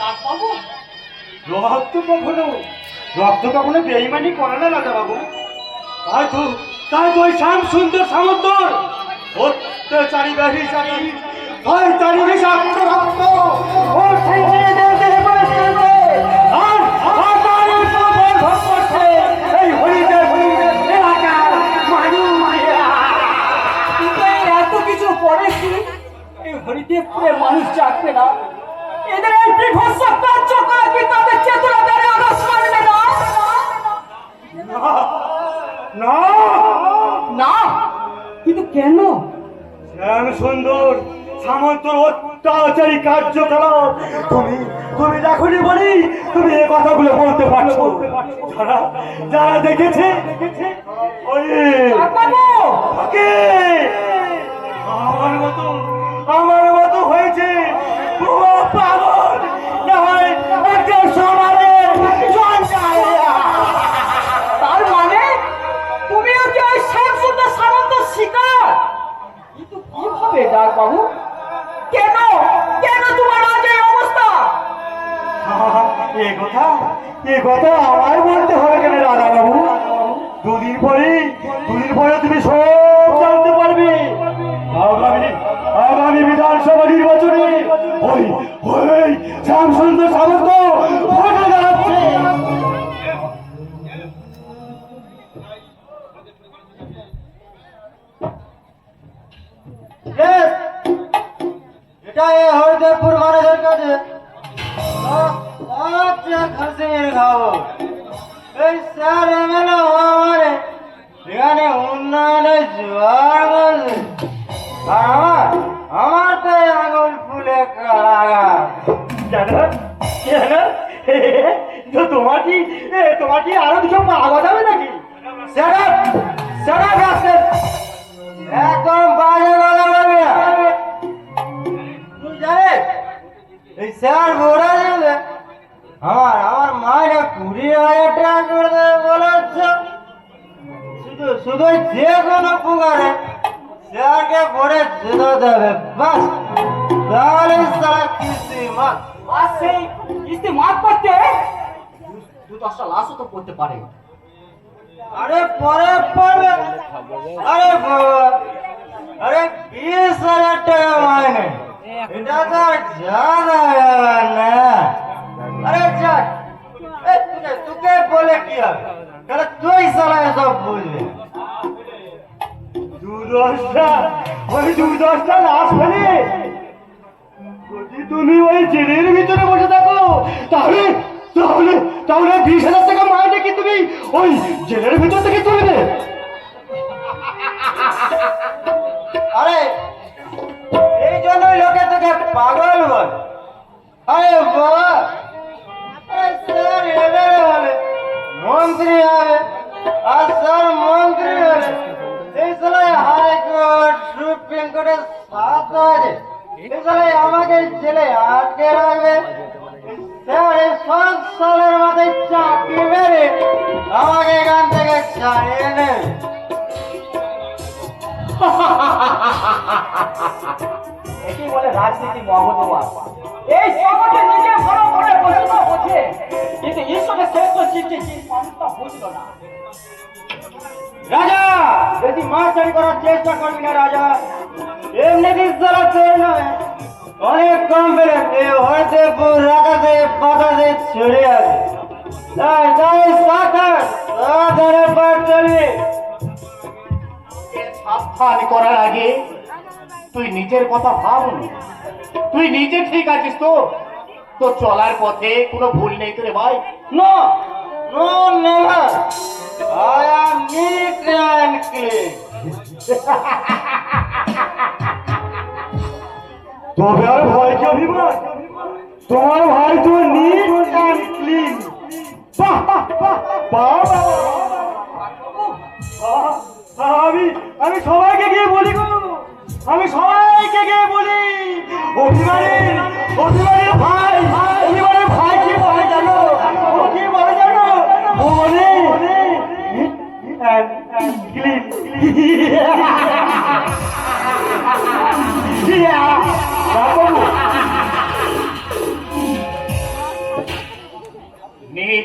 ডাকবাবু রক্ত কখনো? রক্ত কখনো বেইমানি করে না রাজা বাবু তাই তো তাই তো ওই শ্যাম সুন্দর সামন্তর। অত্যাচারী ব্যভিচারী শয়তানি বিষাক্ত রক্ত। আর আর তার উপর ভর করছে এই হরিদের হরিদের এলাকার মানুষেরা এত কিছু পরে কি এই হরিদেবপুরে মানুষ জাগবে না। কেন? শ্যাম সুন্দর সামন্ত অত্যাচারী কার্যকলাপ। তুমি তুমি দেখনি বলি তুমি এই কথাগুলো বলতে পারছ। যারা যারা দেখেছে ওই ওকে আমার মতো আমার মতো হয়েছে। পুরো পাগল। না হয় একজন সমাজের তার মানে তুমিও কি ওই শ্যামসুন্দর সামন্ত শিকার? কিন্তু কেন? কেন তোমার আজ এই অবস্থা? এ কথা এ কথা আমার বলতে হবে কেন রাধা বাবু দুদিন পরে তো তোমার কি তোমার কি যাবে নাকি? সেটা সেটা গাছে একদম বাজে কথা বলবি না তুই এই স্যার বোরা যাবে আমার আমার মায়ের কুড়ি হাজার টাকা করে দেবে বলে হচ্ছে শুধু শুধু যে কোনো পুকারে স্যারকে ভরে যেতে দেবে। বাস। তাহলে সারা কিস্তি মাস আর সেই কিস্তি মাফ করতে। দু দশটা লাশও তো করতে পারে। আরে পরে পড়বে আরে বাবা আরে বিশ হাজার টাকা মাইনে এটা তো জানা না। আরে যাক তোকে তোকে বলে কি হবে? তাহলে তুই সালা সব বুঝবি। দু দশটা ওই দু দশটা লাশ ফেলে তুমি ওই জেলের ভিতরে বসে থাকো। তাহলে তাহলে তাহলে বিশ হাজার টাকা মাইনে কি তুমি ওই জেলের ভিতর থেকে তুলবে আরে, এই জন্যই লোকে তোকে পাগল বল আরে বাবা, আরে মন্ত্রী হবে আর স্যার মন্ত্রী হবে এই সালাই হাইকোর্ট, সুপ্রিম কোর্টের সাথ আছে আমাকে জেলে আটকে রাখবে। মাথায় চাকরি মেরে আমাকে এখান থেকে ছাড়িয়ে নেবে। একেই বলে রাজনীতি মহৎবাদ এই সমাজে নিজে ভালো করে বসে বোঝে কিন্তু ঈশ্বরের শ্রেষ্ঠ সৃষ্টি মানুষটা বুঝলো না। রাজা বেশি মারচারি করার চেষ্টা করবি না রাজা এমনি দিস নয় অনেক কম পেলে হয়তো রাখাতে পাতাতে ছড়ে আছে। তাই তাই সাঁতার সাঁতারে পার সাবধান করার আগে তুই নিজের কথা ভাব তুই নিজে ঠিক আছিস তো? তো চলার পথে কোনো ভুল নেই তো রে ভাই। No no never I am neat and clean তবে আর ভয় কি অভিমান। তোমার ভাই তো নিট অ্যান্ড আমি আমি সবাইকে গিয়ে বলি আমি সবাইকে গিয়ে বলি। অভিমানী অভিমানের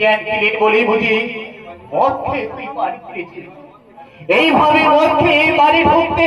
জ্ঞান দিলেন বলি বুঝি মদ তুই বাড়ি ফিরেছিস এইভাবে মদ বাড়ি ঢুকতে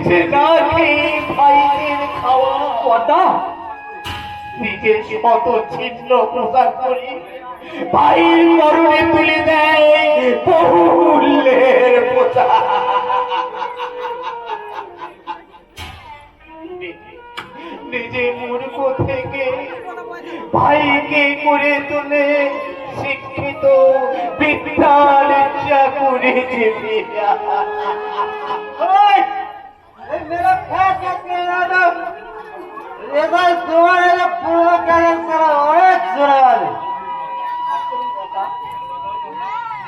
নিজের না খেয়ে ভাইদের খাওয়া পদ্মা নিজের শত ছিন্ন প্রকাশ করি। ভাইয়ের মরণে তুলে দেয় বহুমূল্যের পোতা নিজে মূর্খ থেকে ভাইকে করে তুলে শিক্ষিত বিদ্যার চাকুরি জীবিয়া ওই! এই মেরা ফ্যাট আজকে দাদা এবার তোমার এই যে পুরো কাজের সারা অনেক জোরে আছে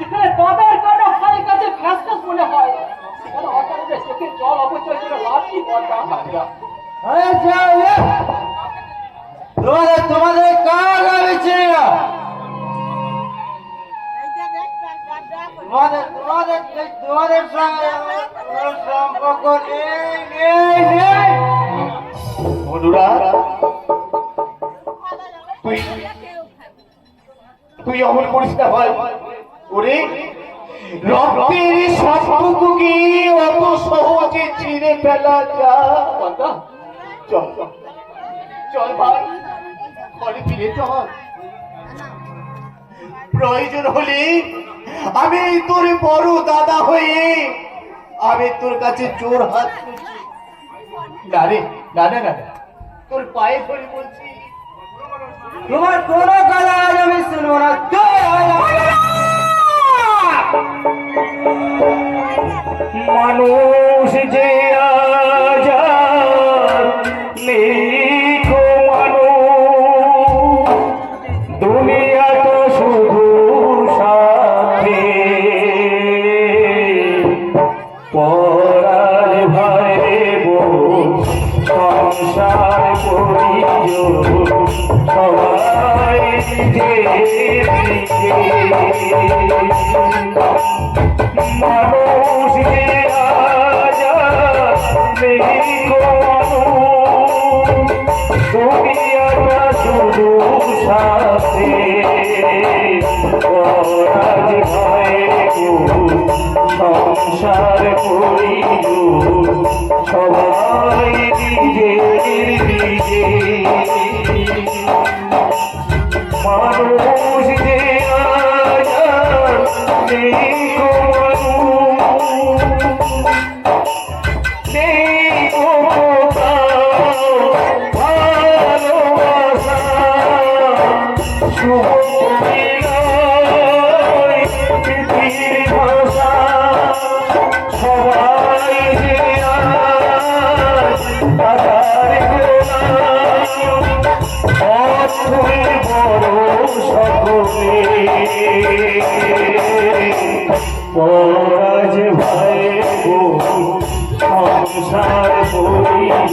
এখানে দাদার কাটা খালি কাছে ফ্যাস ফ্যাস মনে হয় এখানে হঠাৎ করে চোখের জল অপচয় করে লাভ কি পদ্মা আরে যাও এ! তোমাদের তোমাদের কাজ আমি চিনি না তুই তুই অমন করিস না ভাই। ওরে, রক্তের সম্পর্ককে অত সহজে ছিঁড়ে ফেলা যায়? চল চল ভাই। ঘরে ফিরে চল। প্রয়োজন হলে আমি তোর বড় দাদা হয়ে আমি তোর কাছে জোর হাত করছি না রে না না না না। তোর পায়ে ধরে বলছি। তোমার কোনো কথা আজ আমি শুনব না। মানুষ যে সংসার করিও সবাই নিজের নিজে মানুষ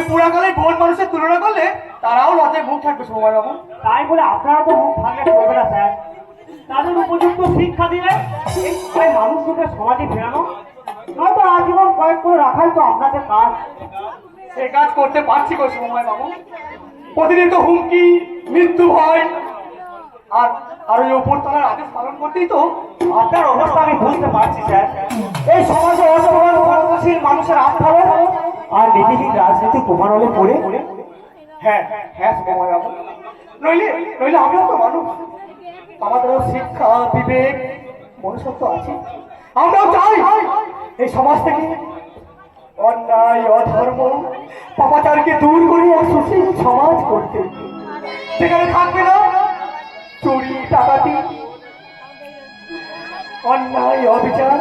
ওই পুরাকালের বোন মানুষের তুলনা করলে তারাও লজ্জায় মুখ থাকবে সময় বাবু তাই বলে আপনারা তো মুখ ভাঙলে চলবে না স্যার। তাদের উপযুক্ত শিক্ষা দিলে এই সবাই মানুষকে সমাজে ফেরানো নয়তো আজীবন কয়েক করে রাখাই তো আপনাদের কাজ। সে কাজ করতে পারছি গো সময় বাবু প্রতিদিন তো হুমকি মৃত্যু ভয় আর আর ওই ওপর তলার আদেশ পালন করতেই তো আপনার অবস্থা আমি বুঝতে পারছি, স্যার। এই সমাজে অসমান কর্মশীল মানুষের আস্থাও আর নীতিহীন রাজনীতি প্রমাণলে পড়ে। হ্যাঁ হ্যাঁ সময় বাবু। নইলে নইলে আমিও তো মানুষ। আমাদেরও শিক্ষা, বিবেক, মনুষ্যত্ব আছে। আমরাও চাই এই সমাজ থেকে অন্যায়, অধর্ম, পাপাচারকে দূর করে সুশীল সমাজ করতে। সেখানে থাকবে না চুরি, ডাকাতি, অন্যায়, অবিচার,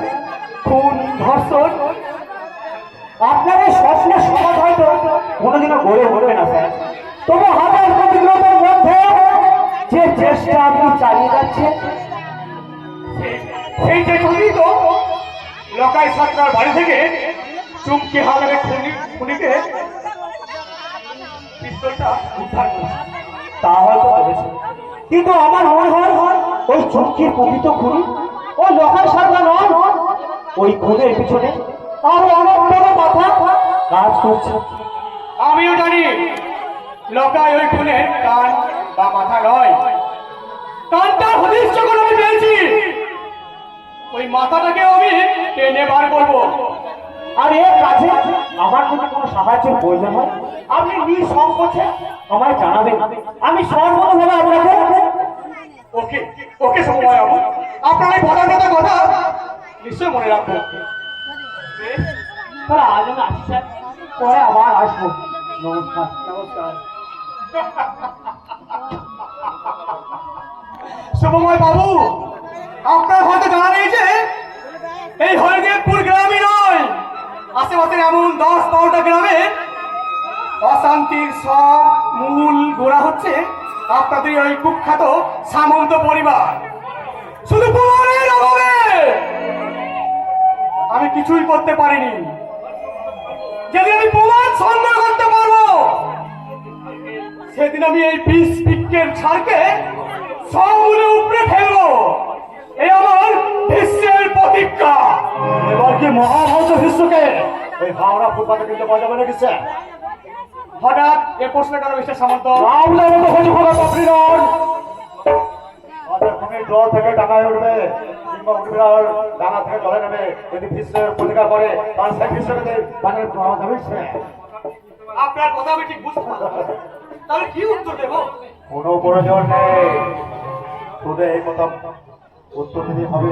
খুন, ধর্ষণ আপনার এই সমাজ হয়তো কোনোদিনও গড়ে উঠবে না, স্যার। তবু হাজার প্রতিগ্রহের মধ্যে যে চেষ্টা আপনি চালিয়ে যাচ্ছেন, সেই যে ছবি তো লকাই সরকার বাড়ি থেকে চুমকি হাজারে খুনি খুনিকে পিস্তলটা উদ্ধার করেছে। তা হয়তো কিন্তু আমার মনে হয় ওই চুমকির প্রকৃত খুনি? ওই লোকাল সরকার নয়। ওই খুনের পিছনে আরও অনেক বড় মাথা কাজ করছে। আমিও জানি লকাই ওই খুনের কান বা মাথা নয়। কানটা হদিস যখন আমি পেয়েছি, ওই মাথাটাকে আমি টেনে বার করব। আর এর কাছে আমার যদি কোনো সাহায্যের প্রয়োজন হয় আপনি নিঃসংকোচে আমায় জানাবেন। আমি সর্বতভাবে আপনাকে ওকে ওকে সময় বাবু। আপনার এই বলার কথা কথা নিশ্চয় মনে রাখব। আজ আমি আসি স্যার। পরে আবার আসব। নমস্কার। নমস্কার। শুভময় বাবু আপনার হয়তো জানা নেই যে এই হরিদেবপুর গ্রামই নয়। আশেপাশের এমন দশ বারোটা গ্রামে অশান্তির সব মূল গোড়া হচ্ছে আপনাদের ওই কুখ্যাত সামন্ত পরিবার। শুধু আমি কিছুই করতে পারিনি। যদি আমি প্রমাণ সংগ্রহ করতে পারব, সেদিন আমি এই বিষ বিজ্ঞের ছাড়কে সমূলে উপরে ফেলব। এই আমার বিশ্বের প্রতিজ্ঞা। এবার কি মহাভারত বিশ্বকে ওই হাওড়া ফুটপাতে কিন্তু বাজাবে নাকি স্যার হঠাৎ এ প্রশ্ন কেন মিস্টার সামন্ত? রামলের মতো নন আমাদের খুবই জল থেকে টাকায় উঠবে কিংবা উঠবে আর ডানা থেকে জলে নেবে। যদি বিশ্বের প্রতিকার করে তার সেই বিশ্বকে বাজারে পাওয়া যাবে আপনার কথা আমি ঠিক বুঝতে পারলাম। তাহলে কি উত্তর দেবো? কোনো প্রয়োজন নেই। তোদের এই কথা উত্তর দিতে হবে।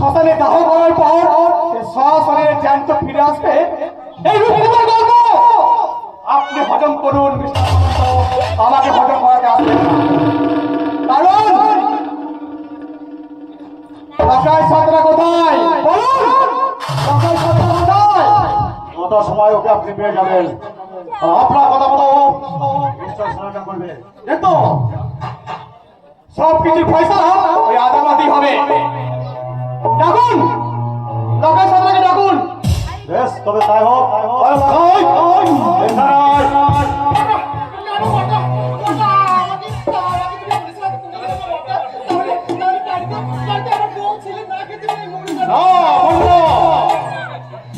শ্মশানে দাহ করার পর সে শ্মশানে জ্যান্ত ফিরে আসবে। এই রূপকথার গল্প। আপনি হজম করুন। আমাকে হজম করাতে আসবেন না। কারণ টাকায় সাতরা কোথায়? বলুন। টাকায় সাতরা কোথায়? কত সময় ওকে আপনি পেয়ে যাবেন। আপনার কথা করবে। সব কিছু ফয়সালা ওই আদালতই হবে। ডাকুন! বেশ তবে তাই হোক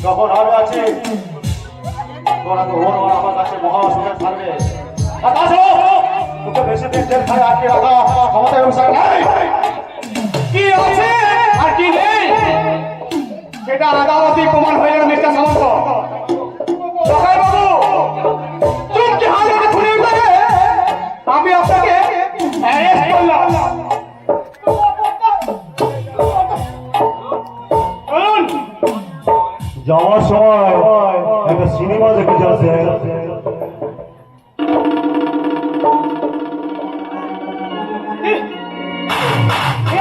যখন আছি তোরা তো ওর ওর আমার কাছে মহাসুখে থাকবে তোকে বেশি দিন জেলখানে আটকে রাখা ক্ষমতা এবং কি আছে? আর কি নেই। সেটা আদালতই প্রমাণ হয়ে গেল মিস্টার সামন্ত বাবু চুপকে হাজারে খুলে উঠে আমি আপনাকে অ্যারেস্ট করলাম। যাওয়ার সময় একটা সিনেমা দেখে যাচ্ছে।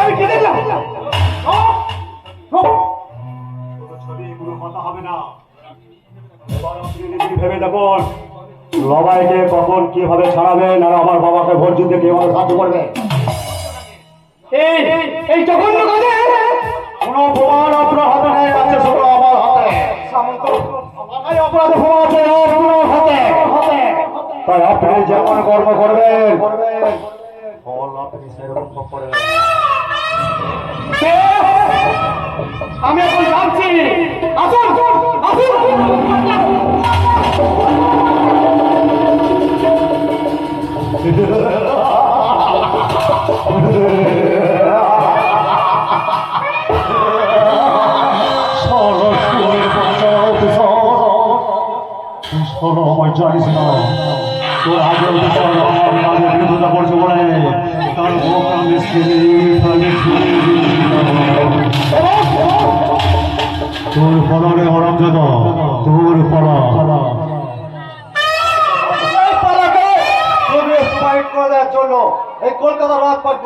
আমি কি দেখলাম ভেবে দেখুন লবাইকে কখন কীভাবে ছাড়াবেন আর আমার বাবাকে ভোট দিতে কীভাবে সাহায্য করবে? এই এই জঘন্য কাজে! কোনো প্রমাণ আপনার হাতে নেই আছে শুধু আমার হাতে। সামন্ত। অপরাধ প্রমাণ আছে আপনার হাতে। তাই আপনি যেমন কর্ম করবেন ফল আপনি সেরকম করবেন আমি এখন যাচ্ছি। আসুন আসুন।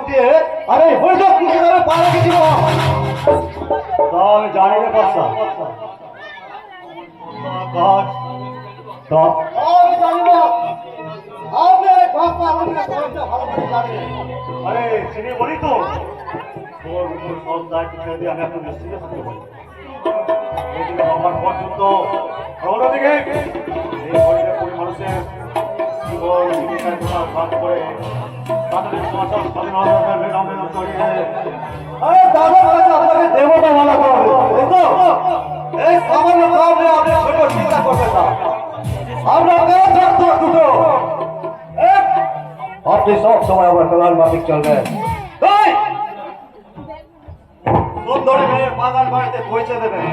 গুটিয়ে আরে হয়ে কুটিয়ে দেবে পালাকে দিব তা আমি জানি কাজ তা আমি জানি না। ভালো করে জানেন আরে, চিনি বলি তো। তোর উপর সব দায়িত্ব ছেড়ে দিয়ে আমি এখন নিশ্চিন্তে থাকতে পারি। আমার পর্যন্ত অন্যদিকে এই কুড়ি মানুষের জীবন জীবিকার কথা ভাগ করে তাদের সমাচার স্বাধীনতা মেধাম করিয়ে আরে দাদা কাছে আপনাকে দেবতা মালা করবে এই তো এই সামান্য নিয়ে আপনি ছোট চিন্তা করবেন না সব সময় আমার কলার মাফিক চলবেন! সুন্দরী মেয়ে বাগান বাড়িতে পৌঁছে দেবেন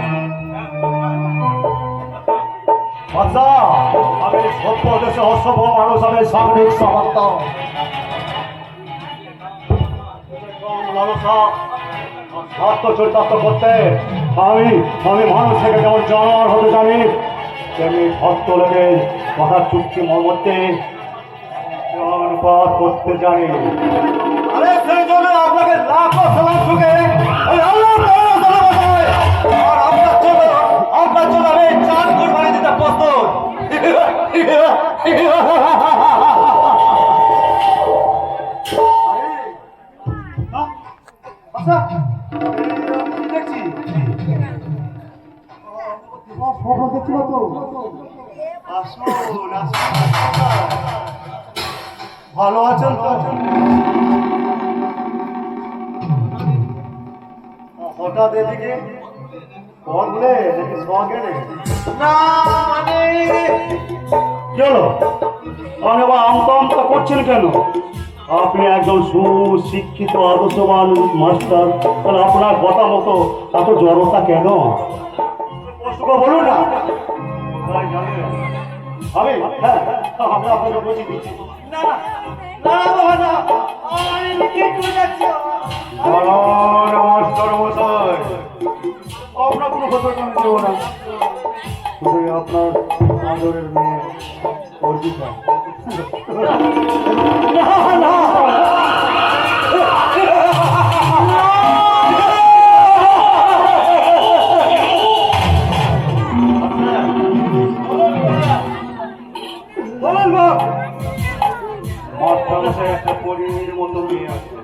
আমি দেশে মানুষ, আমি চরিতার্থ করতে আমি মানুষ থেকে যেমন জানোয়ার হতে জানি, তেমনি ভক্ত লোকে কথা চুক্তি মর্মতে করতে জানি। সেই জন্য আপনাকে লাখো সালাম ভালো আছেন হঠাৎ এদিকে বললে নাকি সগেলে না চলো। আপনি আবার আমতা করছেন কেন? আপনি একজন সুশিক্ষিত, আদর্শবান মাস্টার। তাহলে আপনার কথা মতো এত জড়তা কেন? বলুন না? আমি? হ্যাঁ আপনার কোনো না। শুধু আপনার আদরের মেয়ে অর্জিতা বাপ একটা পরীর মতো মেয়ে আছে।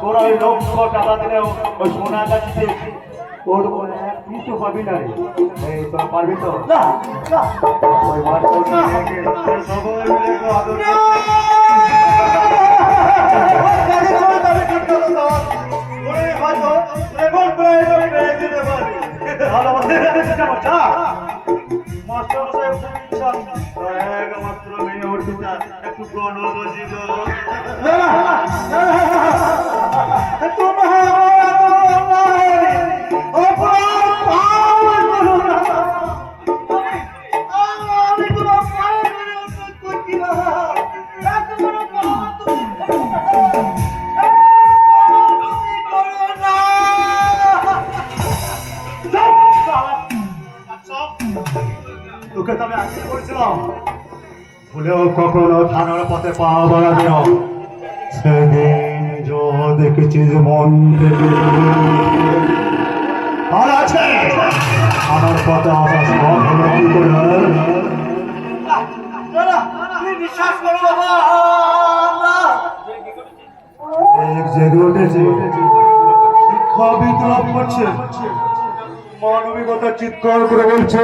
তোরা ওই লক্ষ টাকা দিলেও ওই সোনা গাছিতে এক কিছু হবি না রে এই তোরা পারবি তো না না ওই মেয়েকে সবাই মিলে একটু আদর তো পা বাড়াবি সেদিন যা দেখেছিস মন থেকে আমার পথে আসা সব হলো কি করে মানবিকতা চিৎকার করে বলছে